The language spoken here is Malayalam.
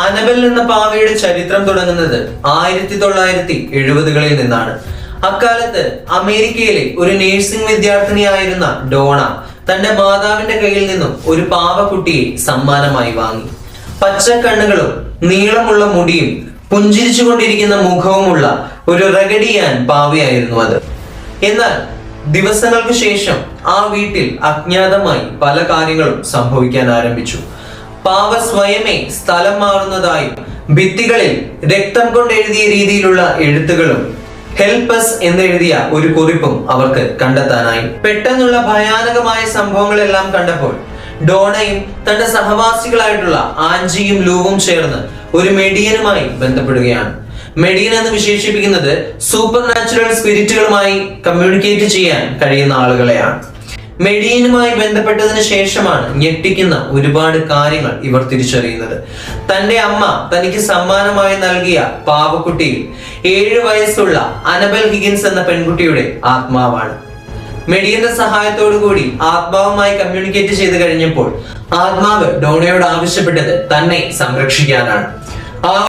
അനബൽ എന്ന പാവയുടെ ചരിത്രം തുടങ്ങുന്നത് ആയിരത്തി തൊള്ളായിരത്തി എഴുപതുകളിൽ നിന്നാണ്. അക്കാലത്ത് അമേരിക്കയിലെ ഒരു നേഴ്സിംഗ് വിദ്യാർത്ഥിനിയായിരുന്ന ഡോണ തന്റെ മാതാവിന്റെ കയ്യിൽ നിന്നും ഒരു പാവക്കുട്ടിയെ സമ്മാനമായി വാങ്ങി. പച്ച പച്ചക്കണ്ണുകളും നീളമുള്ള മുടിയും പുഞ്ചിരിച്ചുകൊണ്ടിരിക്കുന്ന മുഖവുമുള്ള ഒരു റഗഡിയാൻ പാവയായിരുന്നു അത്. എന്നാൽ ദിവസങ്ങൾക്ക് ശേഷം ആ വീട്ടിൽ അജ്ഞാതമായി പല കാര്യങ്ങളും സംഭവിക്കാൻ ആരംഭിച്ചു. പാവ സ്വയമേ സ്ഥലം മാറുന്നതായും ഭിത്തികളിൽ രക്തം കൊണ്ട് എഴുതിയ രീതിയിലുള്ള എഴുത്തുകളും ഹെൽപ്പസ് എന്നെഴുതിയ ഒരു കുറിപ്പും അവർക്ക് കണ്ടെത്താനായി. പെട്ടെന്നുള്ള ഭയാനകമായ സംഭവങ്ങളെല്ലാം കണ്ടപ്പോൾ ഡോണയും തന്റെ സഹവാസികളായിട്ടുള്ള ആഞ്ചിയും ലൂവും ചേർന്ന് ഒരു മെഡിയനുമായി ബന്ധപ്പെടുകയാണ്. മെഡിയൻ എന്ന് വിശേഷിപ്പിക്കുന്നത് സൂപ്പർ നാച്ചുറൽ സ്പിരിറ്റുകളുമായി കമ്മ്യൂണിക്കേറ്റ് ചെയ്യാൻ കഴിയുന്ന ആളുകളെയാണ്. മെഡിയനുമായി ബന്ധപ്പെട്ടതിന് ശേഷമാണ് ഞെട്ടിക്കുന്ന ഒരുപാട് കാര്യങ്ങൾ ഇവർ തിരിച്ചറിയുന്നത്. തന്റെ അമ്മ തനിക്ക് സമ്മാനമായി നൽകിയ പാവക്കുട്ടിയിൽ ഏഴ് വയസ്സുള്ള അനബൽ ഹിഗിൻസ് എന്ന പെൺകുട്ടിയുടെ ആത്മാവാണ്. മെഡിയന്റെ സഹായത്തോടു കൂടി ആത്മാവുമായി കമ്മ്യൂണിക്കേറ്റ് ചെയ്തു കഴിഞ്ഞപ്പോൾ ആത്മാവ് ഡോണയോട് ആവശ്യപ്പെട്ടത് തന്നെ സംരക്ഷിക്കാനാണ്.